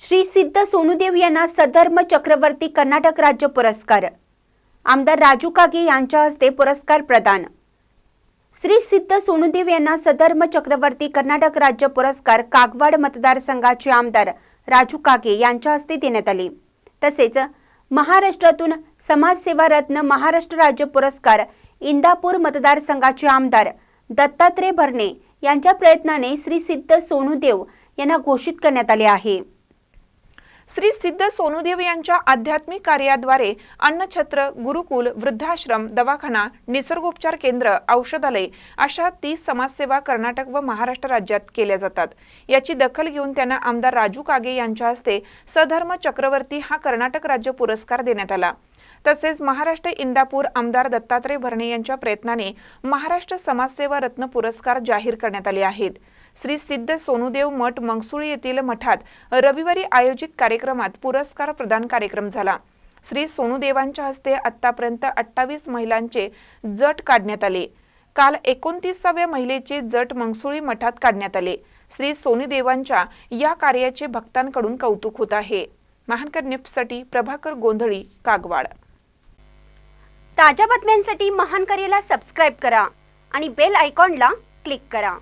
श्री सिद्ध सोनुदेव यांना सधर्म चक्रवर्ती कर्नाटक राज्य पुरस्कार. आमदार राजू कागे यांच्या हस्ते पुरस्कार प्रदान. श्री सिद्ध सोनुदेव यांना सधर्म चक्रवर्ती कर्नाटक राज्य पुरस्कार कागवाड मतदारसंघाचे आमदार राजू कागे यांच्या हस्ते देण्यात आले. तसेच महाराष्ट्रातून समाजसेवा रत्न महाराष्ट्र राज्य पुरस्कार इंदापूर मतदारसंघाचे आमदार दत्तात्रय भरणे यांच्या प्रयत्नाने श्री सिद्ध सोनुदेव यांना घोषित करण्यात आले आहे. श्री सिद्ध सोनुदेव यांच्या आध्यात्मिक कार्याद्वारे अन्नछत्र गुरुकुल वृद्धाश्रम दवाखाना निसर्गोपचार केंद्र औषधालय अशा तीस समाजसेवा कर्नाटक व महाराष्ट्र राज्यात केल्या जातात. याची दखल घेऊन त्यांना आमदार राजू कागे यांच्या हस्ते सधर्म चक्रवर्ती हा कर्नाटक राज्य पुरस्कार देण्यात आला. तसेच महाराष्ट्र इंदापूर आमदार दत्तात्रय भरणे यांच्या प्रयत्नाने महाराष्ट्र समाजसेवा रत्न पुरस्कार जाहीर करण्यात आले आहेत. श्री सिद्ध सोनुदेव मठ मंगसुळी येथील मठात रविवारी आयोजित कार्यक्रमात पुरस्कार प्रदान कार्यक्रम झाला. श्री सोनुदेवांच्या हस्ते आतापर्यंत अठ्ठावीस महिलांचे जट काढण्यात आले. काल एकोणतीसाव्या महिलेचे जट मंगसुळी मठात काढण्यात आले. श्री सोनुदेवांच्या या कार्याचे भक्तांकडून कौतुक होत आहे. महानकर निफ्टसाठी प्रभाकर गोंधळी कागवाड. ताज्या बातम्यांसाठी महानकरेला सबस्क्राईब करा आणि बेल आयकॉनला क्लिक करा.